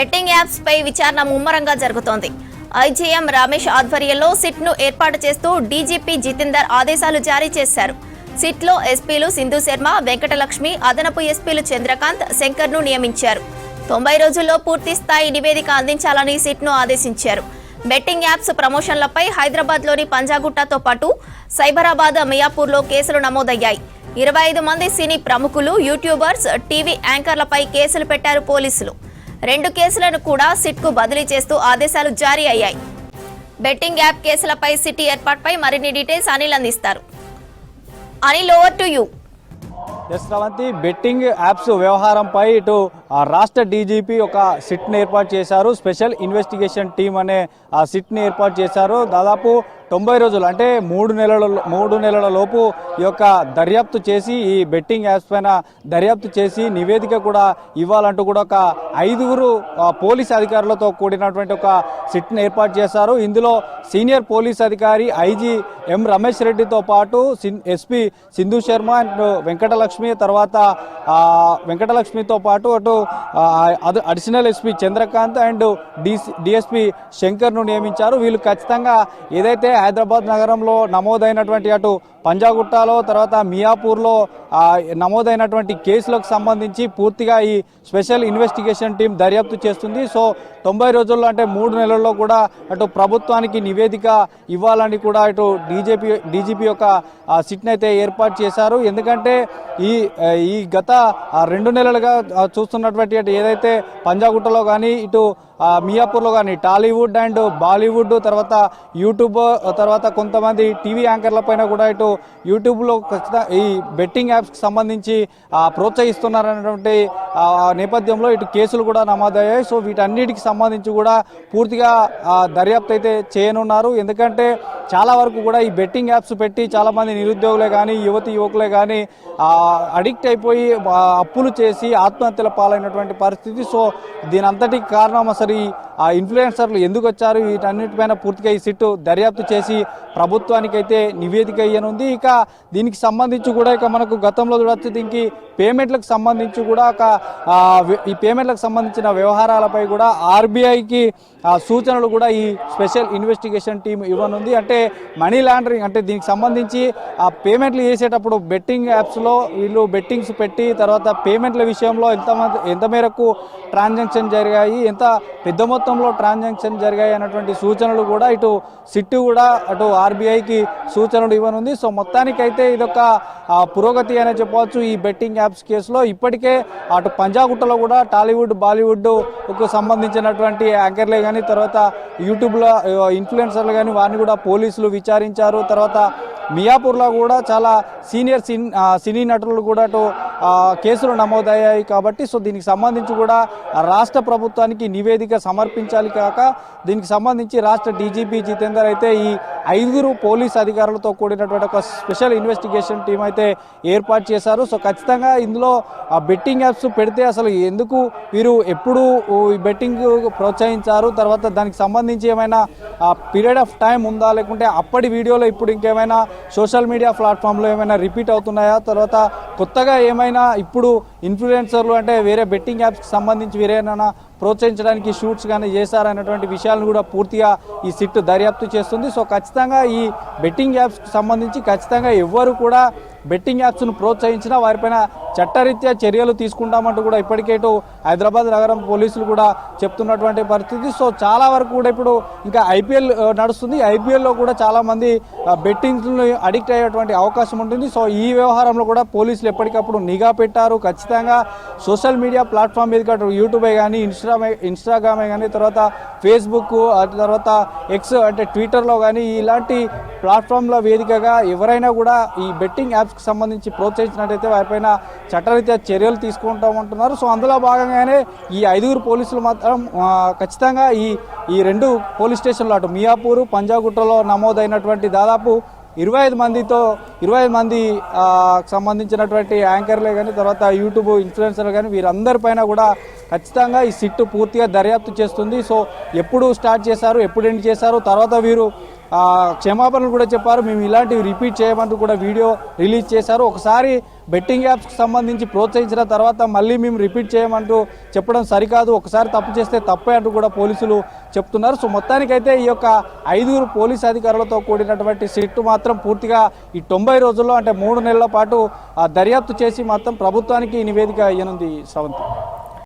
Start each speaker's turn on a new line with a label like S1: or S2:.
S1: Betting apps పై విచారణ ముమ్మరంగా జరుగుతోంది. ఐజీఎం రమేష్ ఆధ్వర్యంలో సిట్ను ఏర్పాటు చేస్తూ డీజీపీ జితేందర్ ఆదేశాలు జారీ చేశారు. సిట్లో ఎస్పీలు సింధు శర్మ వెంకటలక్ష్మి అదనపు ఎస్పీలు చంద్రకాంత్ శంకర్ను నియమించారు. తొంభై రోజుల్లో పూర్తి స్థాయి నివేదిక అందించాలని సిట్ను ఆదేశించారు. బెట్టింగ్ యాప్స్ ప్రమోషన్లపై హైదరాబాద్లోని పంజాగుట్టతో పాటు సైబరాబాద్ మియాపూర్లో కేసులు నమోదయ్యాయి. ఇరవై ఐదు మంది సినీ ప్రముఖులు యూట్యూబర్స్ టీవీ యాంకర్లపై కేసులు పెట్టారు పోలీసులు. రెండు కేసులను కూడా సిట్కు బదిలీ చేస్తూ ఆదేశాలు జారీ అయ్యాయి. బెట్టింగ్ యాప్ కేసులపై సిటీ ఏర్పాటుపై మరిన్ని డీటెయిల్స్ అనిల్ అందిస్తారు. Anil over to you
S2: Sravanthi betting apps వ్యవహారంపై ఇటు రాష్ట్ర డీజీపీ ఒక సిట్ని ఏర్పాటు చేశారు. స్పెషల్ ఇన్వెస్టిగేషన్ టీం అనే ఆ సిట్ని ఏర్పాటు చేశారు. దాదాపు తొంభై రోజులు అంటే మూడు నెలల మూడు నెలల లోపు ఈ యొక్క దర్యాప్తు చేసి ఈ బెట్టింగ్ యాప్స్ పైన దర్యాప్తు చేసి నివేదిక కూడా ఇవ్వాలంటూ కూడా ఒక ఐదుగురు పోలీస్ అధికారులతో కూడినటువంటి ఒక సిట్ని ఏర్పాటు చేశారు. ఇందులో సీనియర్ పోలీస్ అధికారి ఐజీ ఎం రమేష్ రెడ్డితో పాటు ఎస్పీ సింధు శర్మ అండ్ వెంకటలక్ష్మి తర్వాత వెంకటలక్ష్మితో పాటు అటు additional SP Chandrakant and DC DSP శంకర్ను నియమించారు. వీళ్ళు ఖచ్చితంగా ఏదైతే హైదరాబాద్ నగరంలో నమోదైనటువంటి అటు పంజాగుట్టలో తర్వాత మియాపూర్లో నమోదైనటువంటి కేసులకు సంబంధించి పూర్తిగా ఈ స్పెషల్ ఇన్వెస్టిగేషన్ టీం దర్యాప్తు చేస్తుంది. సో తొంభై రోజుల్లో అంటే మూడు నెలల్లో కూడా అటు ప్రభుత్వానికి నివేదిక ఇవ్వాలని కూడా ఇటు డీజేపీ డీజీపీ యొక్క సిట్ని అయితే ఏర్పాటు చేశారు. ఎందుకంటే ఈ ఈ గత రెండు నెలలుగా చూస్తున్న ఉన్నటువంటి ఏదైతే పంజాగుట్టలో కానీ ఇటు మియాపూర్లో కానీ టాలీవుడ్ అండ్ బాలీవుడ్ తర్వాత యూట్యూబ్ తర్వాత కొంతమంది టీవీ యాంకర్ల పైన కూడా ఇటు యూట్యూబ్లో ఖచ్చితంగా ఈ బెట్టింగ్ యాప్స్కి సంబంధించి ప్రోత్సహిస్తున్నారనేటువంటి నేపథ్యంలో ఇటు కేసులు కూడా నమోదయ్యాయి. సో వీటన్నిటికి సంబంధించి కూడా పూర్తిగా దర్యాప్తు అయితే చేయనున్నారు. ఎందుకంటే చాలా వరకు కూడా ఈ బెట్టింగ్ యాప్స్ పెట్టి చాలామంది నిరుద్యోగులే కానీ యువతి యువకులే కానీ అడిక్ట్ అయిపోయి అప్పులు చేసి ఆత్మహత్యల పాలైనటువంటి పరిస్థితి. సో దీనంతటికి కారణం అసలు ఆ ఇన్ఫ్లుయెన్సర్లు ఎందుకు వచ్చారు? వీటన్నిటిపైన పూర్తిగా ఈ సిట్టు దర్యాప్తు చేసి ప్రభుత్వానికైతే నివేదిక ఇయ్యనుంది. ఇక దీనికి సంబంధించి కూడా ఇక మనకు గతంలో చూడొచ్చు దీనికి పేమెంట్లకు సంబంధించి కూడా ఒక ఈ పేమెంట్లకు సంబంధించిన వ్యవహారాలపై కూడా ఆర్బీఐకి సూచనలు కూడా ఈ స్పెషల్ ఇన్వెస్టిగేషన్ టీం ఇవ్వనుంది. అంటే మనీ లాండరింగ్ అంటే దీనికి సంబంధించి ఆ పేమెంట్లు చేసేటప్పుడు బెట్టింగ్ యాప్స్లో వీళ్ళు బెట్టింగ్స్ పెట్టి తర్వాత పేమెంట్ల విషయంలో ఎంత ఎంత మేరకు ట్రాన్సాక్షన్ జరిగాయి ఎంత పెద్ద మొత్తం మొత్తంలో ట్రాన్సాక్షన్ జరిగాయి అన్నటువంటి సూచనలు కూడా ఇటు సిట్టు కూడా అటు ఆర్బీఐకి సూచనలు ఇవ్వనుంది. సో మొత్తానికైతే ఇదొక పురోగతి అనే చెప్పవచ్చు ఈ బెట్టింగ్ యాప్స్ కేసులో. ఇప్పటికే అటు పంజాగుట్టలో కూడా టాలీవుడ్ బాలీవుడ్కు సంబంధించినటువంటి యాంకర్లే కానీ తర్వాత యూట్యూబ్లో ఇన్ఫ్లుయెన్సర్లు కానీ వారిని కూడా పోలీసులు విచారించారు. తర్వాత మియాపూర్లో కూడా చాలా సీనియర్ సిన్ సినీ నటులు కూడా అటు కేసులు నమోదయ్యాయి కాబట్టి సో దీనికి సంబంధించి కూడా రాష్ట్ర ప్రభుత్వానికి నివేదిక సమర్పించాలి కాక దీనికి సంబంధించి రాష్ట్ర డీజీపీ జితేందర్ అయితే ఈ ఐదుగురు పోలీస్ అధికారులతో కూడినటువంటి ఒక స్పెషల్ ఇన్వెస్టిగేషన్ టీం అయితే ఏర్పాటు చేశారు. సో ఖచ్చితంగా ఇందులో ఆ బెట్టింగ్ యాప్స్ పెడితే అసలు ఎందుకు వీరు ఎప్పుడు ఈ బెట్టింగ్ ప్రోత్సహించారు? తర్వాత దానికి సంబంధించి ఏమైనా పీరియడ్ ఆఫ్ టైం ఉందా? లేకుంటే అప్పటి వీడియోలో ఇప్పుడు ఇంకేమైనా సోషల్ మీడియా ప్లాట్ఫామ్లో ఏమైనా రిపీట్ అవుతున్నాయా? తర్వాత కొత్తగా ఏమైనా ఇప్పుడు ఇన్ఫ్లుయెన్సర్లు అంటే వేరే బెట్టింగ్ యాప్స్కి సంబంధించి వేరేనైనా ప్రోత్సహించడానికి షూట్స్ కానీ చేశారనేటువంటి విషయాలను కూడా పూర్తిగా ఈ సిట్ దర్యాప్తు చేస్తుంది. సో ఖచ్చితంగా ఈ బెట్టింగ్ యాప్స్కి సంబంధించి ఖచ్చితంగా ఎవ్వరు కూడా బెట్టింగ్ యాప్స్ను ప్రోత్సహించినా వారిపైన చట్టరీత్యా చర్యలు తీసుకుంటామంటూ కూడా ఇప్పటికేటు హైదరాబాద్ నగరం పోలీసులు కూడా చెప్తున్నటువంటి పరిస్థితి. సో చాలా వరకు కూడా ఇప్పుడు ఇంకా ఐపీఎల్ నడుస్తుంది. ఐపీఎల్లో కూడా చాలామంది బెట్టింగ్స్ని అడిక్ట్ అయ్యేటువంటి అవకాశం ఉంటుంది. సో ఈ వ్యవహారంలో కూడా పోలీసులు ఎప్పటికప్పుడు నిఘా పెట్టారు. ఖచ్చితంగా సోషల్ మీడియా ప్లాట్ఫామ్ మీద యూట్యూబే కానీ ఇన్స్టామే ఇన్స్టాగ్రామే కానీ తర్వాత ఫేస్బుక్ తర్వాత ఎక్స్ అంటే ట్విట్టర్లో కానీ ఇలాంటి ప్లాట్ఫామ్ల వేదికగా ఎవరైనా కూడా ఈ బెట్టింగ్ యాప్స్కి సంబంధించి ప్రోత్సహించినట్టయితే వారిపైన చట్టరీత్యా చర్యలు తీసుకుంటామంటున్నారు. సో అందులో భాగంగానే ఈ ఐదుగురు పోలీసులు మాత్రం ఖచ్చితంగా ఈ ఈ రెండు పోలీస్ స్టేషన్లు అటు మియాపూర్ పంజాగుట్టలో నమోదైనటువంటి దాదాపు ఇరవై ఐదు మందితో ఇరవై ఐదు మంది సంబంధించినటువంటి యాంకర్లే కానీ తర్వాత యూట్యూబ్ ఇన్ఫ్లుయెన్సర్లు కానీ వీరందరిపైన కూడా ఖచ్చితంగా ఈ సిట్టు పూర్తిగా దర్యాప్తు చేస్తుంది. సో ఎప్పుడు స్టార్ట్ చేశారు ఎప్పుడు ఎండ్ చేశారు తర్వాత వీరు క్షమాపణలు కూడా చెప్పారు. మేము ఇలాంటివి రిపీట్ చేయమంటూ కూడా వీడియో రిలీజ్ చేశారు. ఒకసారి బెట్టింగ్ యాప్స్కి సంబంధించి ప్రోత్సహించిన తర్వాత మళ్ళీ మేము రిపీట్ చేయమంటూ చెప్పడం సరికాదు. ఒకసారి తప్పు చేస్తే తప్పే అంటూ కూడా పోలీసులు చెప్తున్నారు. సో మొత్తానికైతే ఈ యొక్క ఐదుగురు పోలీస్ అధికారులతో కూడినటువంటి సిట్టు మాత్రం పూర్తిగా ఈ తొంభై రోజుల్లో అంటే మూడు నెలల పాటు దర్యాప్తు చేసి మాత్రం ప్రభుత్వానికి నివేదిక ఇయ్యనుంది శ్రవంతి